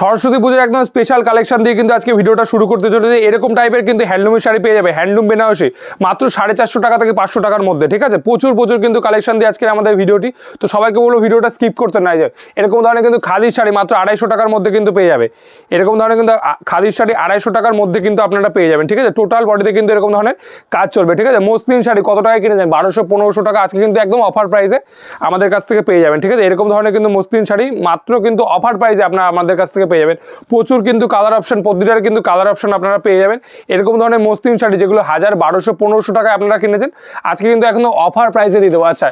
সরস্বতী পুজোর একদম special collection দিয়ে কিন্তু আজকে ভিডিওটা শুরু করতে চলেছে। এরকম টাইপের কিন্তু হ্যান্ডলুমের শাড়ি পেয়ে যাবে। হ্যান্ডলুম বেনারসি মাত্র সাড়ে চারশো টাকা থেকে পাঁচশো টাকার মধ্যে, ঠিক আছে? প্রচুর প্রচুর কিন্তু কালেকশন দিয়ে আজকে আমাদের ভিডিওটি। তো সবাইকে বলব ভিডিওটা স্কিপ করতে না যায় এরকম ধরনের কিন্তু খাদির শাড়ি মাত্র আড়াইশো টাকার মধ্যে কিন্তু পেয়ে যাবে। এরকম ধরনের কিন্তু খাদির শাড়ি আড়াইশো টাকার মধ্যে কিন্তু আপনারা পেয়ে যাবেন, ঠিক আছে? টোটাল বডিতে কিন্তু এরকম ধরনের কাজ চলবে, ঠিক আছে? মসলিন শাড়ি কত টাকায় কিনে যাবেন? বারোশো, পনেরোশো টাকা আজকে কিন্তু একদম অফার প্রাইসে আমাদের কাছ থেকে পেয়ে যাবেন, ঠিক আছে? এরকম ধরনের কিন্তু মসলিন শাড়ি মাত্র কিন্তু অফার প্রাইসে আপনারা আমাদের কাছ থেকে পেয়ে যাবেন। প্রচুর কিন্তু কালার অপশন প্রতিটার কিন্তু কালার অপশন আপনারা পেয়ে যাবেন। এরকম ধরনের মসলিন শাড়ি যেগুলো হাজার বারোশো, পনেরোশো টাকায় আপনারা কিনেছেন, আজকে কিন্তু এখনও অফার প্রাইসে দিয়ে দেবো। আচ্ছা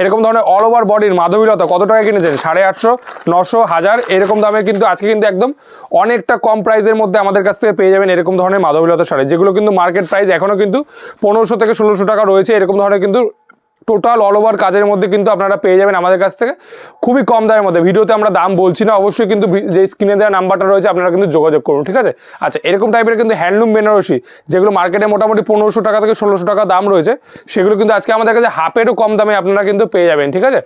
এরকম ধরনের অল ওভার বডির মাধবীলতা কত টাকায় কিনেছেন? সাড়ে আটশো, নশো, হাজার, এরকম দামে কিন্তু আজকে কিন্তু একদম অনেকটা কম প্রাইসের মধ্যে আমাদের কাছ থেকে পেয়ে যাবেন এরকম ধরনের মাধবীলতা শাড়ি, যেগুলো কিন্তু মার্কেট প্রাইস এখনও কিন্তু পনেরোশো থেকে ষোলোশো টাকা রয়েছে, এরকম ধরনের কিন্তু টোটাল অল ওভার কাজের মধ্যে কিন্তু আপনারা পেয়ে যাবেন আমাদের কাছ থেকে। খুবই কম দামের মধ্যে। ভিডিওতে আমরা দাম বলছি না, অবশ্যই কিন্তু যে স্ক্রিনে দেওয়া নাম্বারটা রয়েছে, আপনারা কিন্তু যোগাযোগ করুন, ঠিক আছে? আচ্ছা এরকম টাইপের কিন্তু হ্যান্ডলুম বেনারসি, যেগুলো মার্কেটে মোটামুটি পনেরোশো টাকা থেকে ষোলোশো টাকা দাম রয়েছে, সেগুলো কিন্তু আজকে আমাদের কাছে হাফেরও কম দামে আপনারা কিন্তু পেয়ে যাবেন, ঠিক আছে?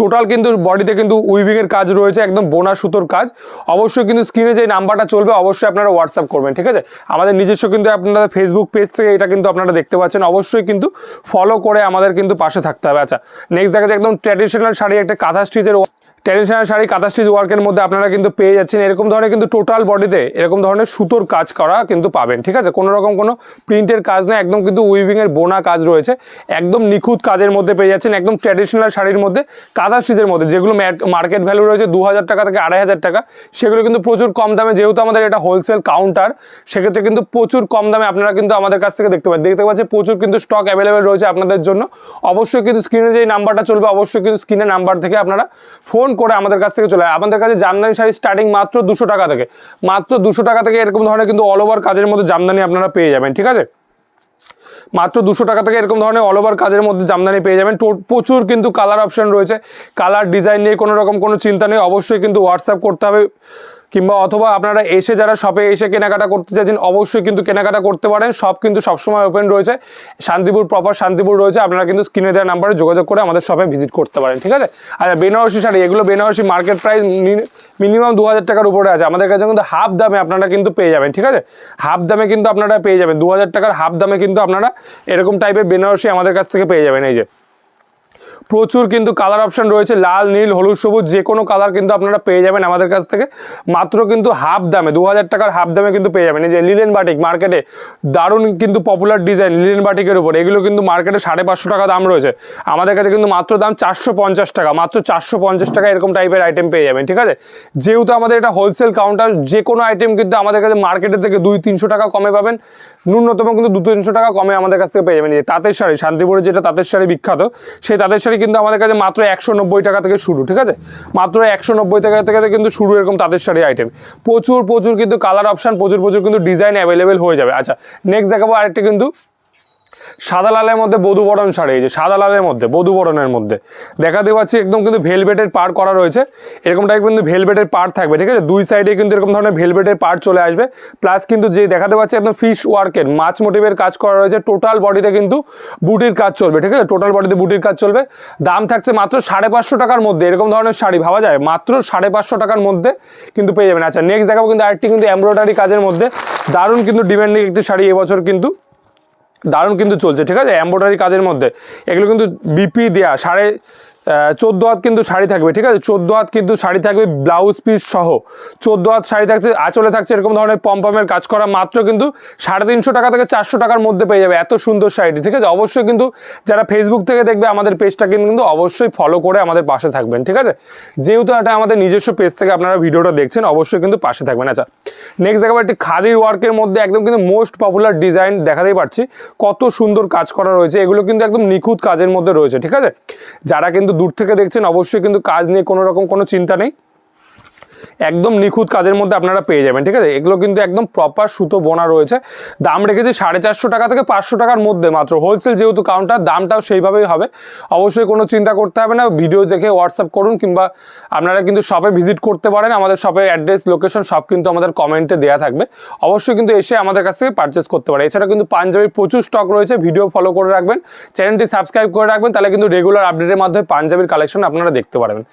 টোটাল কিন্তু বডিতে কিন্তু উইভিং এর কাজ রয়েছে, একদম বোনা সুতোর কাজ। অবশ্যই কিন্তু স্ক্রিনে যে নাম্বারটা চলবে, অবশ্যই আপনারা হোয়াটসঅ্যাপ করবেন, ঠিক আছে? আমাদের নিজস্ব কিন্তু আপনারা ফেসবুক পেজ থেকে এটা কিন্তু আপনারা দেখতে পাচ্ছেন। অবশ্যই কিন্তু ফলো করে আমাদের কিন্তু পাশে থাকতে হবে। আচ্ছা নেক্সট দেখা যায় একদম ট্র্যাডিশনাল শাড়ি, একটা কাঁথা স্টিচের ট্র্যাডিশনাল শাড়ি, কাঁথা স্টিচ ওয়ার্কের মধ্যে আপনারা কিন্তু পেয়ে যাচ্ছেন। এরকম ধরনের কিন্তু টোটাল বডিতে এরকম ধরনের সুতোর কাজ করা কিন্তু পাবেন, ঠিক আছে? কোনো রকম কোনো প্রিন্টের কাজ নেই একদম কিন্তু উইভিং এর বোনা কাজ রয়েছে। একদম নিখুঁত কাজের মধ্যে পেয়ে যাচ্ছেন, একদম ট্র্যাডিশনাল শাড়ির মধ্যে, কাঁথা স্টিচের মধ্যে, যেগুলো মার্কেট ভ্যালু রয়েছে দু হাজার টাকা থেকে আড়াই হাজার টাকা, সেগুলো কিন্তু প্রচুর কম দামে, যেহেতু আমাদের এটা হোলসেল কাউন্টার সেক্ষেত্রে কিন্তু প্রচুর কম দামে আপনারা কিন্তু আমাদের কাছ থেকে দেখতে পাবেন দেখতে পাচ্ছেন প্রচুর কিন্তু স্টক অ্যাভেলেবেল রয়েছে আপনাদের জন্য। অবশ্যই কিন্তু স্ক্রিনে যে নাম্বারটা চলবে, অবশ্যই কিন্তু স্ক্রিনের নাম্বার থেকে আপনারা ফোন করে আমাদের কাছ থেকে চলে। আমাদের কাছে জামদানি শাড়ি স্টার্টিং মাত্র দুশো টাকা থেকে। মাত্র দুশো টাকা থেকে এরকম ধরনের কিন্তু অল ওভার কাজের মধ্যে জামদানি আপনারা পেয়ে যাবেন, ঠিক আছে? মাত্র দুশো টাকা থেকে এরকম ধরনের অল ওভার কাজের মধ্যে জামদানি পেয়ে যাবেন। প্রচুর কিন্তু কালার অপশন রয়েছে। কালার ডিজাইন নিয়ে কোনো রকম কোনো চিন্তা নেই। অবশ্যই কিন্তু হোয়াটসঅ্যাপ করতে হবে। কিংবা অথবা আপনারা এসে যারা শপে এসে কেনাকাটা করতে চাইছেন, অবশ্যই কিন্তু কেনাকাটা করতে পারেন। সব কিন্তু সবসময় ওপেন রয়েছে। শান্তিপুর প্রপার শান্তিপুর রয়েছে। আপনারা কিন্তু স্ক্রিনে দেওয়া নাম্বারে যোগাযোগ করে আমাদের শপে ভিজিট করতে পারেন, ঠিক আছে? আচ্ছা বেনারসি শাড়ি, এগুলো বেনারসি মার্কেট প্রাইস মিনিমাম দু হাজার টাকার উপরে আছে। আমাদের কাছে কিন্তু হাফ দামে আপনারা কিন্তু পেয়ে যাবেন, ঠিক আছে? হাফ দামে কিন্তু আপনারা পেয়ে যাবেন। দু হাজার টাকার হাফ দামে কিন্তু আপনারা এরকম টাইপের বেনারসি আমাদের কাছ থেকে পেয়ে যাবেন, এই যে। প্রচুর কিন্তু কালার অপশন রয়েছে, লাল, নীল, হলুদ, সবুজ, যে কোনো কালার কিন্তু আপনারা পেয়ে যাবেন আমাদের কাছ থেকে। মাত্র কিন্তু হাফ দামে, দু হাজার টাকার হাফ দামে কিন্তু পেয়ে যাবেন। এই যে লিলেন বাটিক মার্কেটে দারুণ কিন্তু পপুলার ডিজাইন লিলেন বাটিকের উপর। এগুলো কিন্তু মার্কেটে সাড়ে পাঁচশো টাকা দাম রয়েছে। আমাদের কাছে কিন্তু মাত্র দাম চারশো পঞ্চাশ টাকা, মাত্র চারশো পঞ্চাশ টাকা এরকম টাইপের আইটেম পেয়ে যাবেন, ঠিক আছে? যেহেতু আমাদের এটা হোলসেল কাউন্টার যে কোনো আইটেম কিন্তু আমাদের কাছে মার্কেটের থেকে দুই তিনশো টাকা কমে পাবেন। ন্যূনতম কিন্তু দু তিনশো টাকা কমে আমাদের কাছ থেকে পেয়ে যাবেন। যে তাঁতের শাড়ি শান্তিপুরে যেটা তাঁতের শাড়ি বিখ্যাত, সেই তাঁতের শাড়ি কিন্তু আমাদের কাছে মাত্র একশো নব্বই টাকা থেকে শুরু, ঠিক আছে? মাত্র একশো নব্বই টাকা থেকে কিন্তু শুরু এরকম তাদের শাড়ি আইটেম প্রচুর প্রচুর কিন্তু কালার অপশান প্রচুর প্রচুর কিন্তু ডিজাইন অ্যাভেলেবেল হয়ে যাবে। আচ্ছা নেক্সট দেখাবো আরেকটা কিন্তু সাদা লালের মধ্যে বধু বরণ শাড়ি, এই যে সাদা লালের মধ্যে, বধু বরণের মধ্যে। দেখাতে পাচ্ছি একদম কিন্তু ভেলভেটের পার করা রয়েছে। এরকম টাইপ কিন্তু ভেলভেটের পার থাকবে, ঠিক আছে? দুই সাইডে কিন্তু এরকম ধরনের ভেলভেটের পার চলে আসবে। প্লাস কিন্তু যে দেখাতে পাচ্ছি একদম ফিশ ওয়ার্কের মাছ মোটিভের কাজ করা রয়েছে। টোটাল বডিতে কিন্তু বুটির কাজ চলবে, ঠিক আছে? টোটাল বডিতে বুটির কাজ চলবে। দাম থাকছে মাত্র সাড়ে পাঁচশো টাকার মধ্যে, এরকম ধরনের শাড়ি, ভাবা যায়? মাত্র সাড়ে পাঁচশো টাকার মধ্যে কিন্তু পেয়ে যাবেন। আচ্ছা নেক্সট দেখাবো কিন্তু আরেকটি কিন্তু এমব্রয়ডারি কাজের মধ্যে। দারুণ কিন্তু ডিমান্ডিং একটি শাড়ি, এবছর কিন্তু দারুণ কিন্তু চলছে ঠিক আছে? এম্ব্রয়ডারি কাজের মধ্যে। এগুলো কিন্তু বিপি দেয়া সাড়ে চোদ্দ হাত কিন্তু শাড়ি থাকবে, ঠিক আছে? চোদ্দ হাত কিন্তু শাড়ি থাকবে ব্লাউজ পিস সহ। চোদ্দ হাত শাড়ি থাকছে, আঁচলে থাকছে, এরকম ধরনের পম্পমের কাজ করা মাত্র কিন্তু সাড়ে তিনশো টাকা থেকে চারশো টাকার মধ্যে পেয়ে যাবে এত সুন্দর শাড়িটি, ঠিক আছে? অবশ্যই কিন্তু যারা ফেসবুক থেকে দেখবে, আমাদের পেজটা কিন্তু অবশ্যই ফলো করে আমাদের পাশে থাকবেন, ঠিক আছে? যেহেতু এটা আমাদের নিজস্ব পেজ থেকে আপনারা ভিডিওটা দেখছেন, অবশ্যই কিন্তু পাশে থাকবেন। আচ্ছা নেক্সট দেখাবো একটি খাদির ওয়ার্কের মধ্যে একদম কিন্তু মোস্ট পপুলার ডিজাইন দেখাতেই পারছি। কত সুন্দর কাজ করা রয়েছে, এগুলো কিন্তু একদম নিখুঁত কাজের মধ্যে রয়েছে, ঠিক আছে? যারা কিন্তু দূর থেকে দেখছেন অবশ্যই কিন্তু কাজ নিয়ে কোনো রকম কোনো চিন্তা নেই। একদম নিখুঁত কাজের মধ্যে আপনারা পেয়ে যাবেন, ঠিক আছে? এগুলো কিন্তু একদম প্রপার সুতো বোনা রয়েছে। দাম রেখেছি সাড়ে চারশো টাকা থেকে পাঁচশো টাকার মধ্যে মাত্র। হোলসেল যেহেতু কাউন্টার দামটাও সেইভাবেই হবে। অবশ্যই কোনো চিন্তা করতে হবে না। ভিডিও দেখে হোয়াটসঅ্যাপ করুন কিংবা আপনারা কিন্তু শপে ভিজিট করতে পারেন। আমাদের শপের অ্যাড্রেস লোকেশন সব কিন্তু আমাদের কমেন্টে দেওয়া থাকবে। অবশ্যই কিন্তু এসে আমাদের কাছ থেকে পারচেস করতে পারে এছাড়া কিন্তু পাঞ্জাবির প্রচুর স্টক রয়েছে। ভিডিও ফলো করে রাখবেন। চ্যানেলটি সাবস্ক্রাইব করে রাখবেন। তাহলে কিন্তু রেগুলার আপডেটের মাধ্যমে পাঞ্জাবির কালেকশন আপনারা দেখতে পারবেন।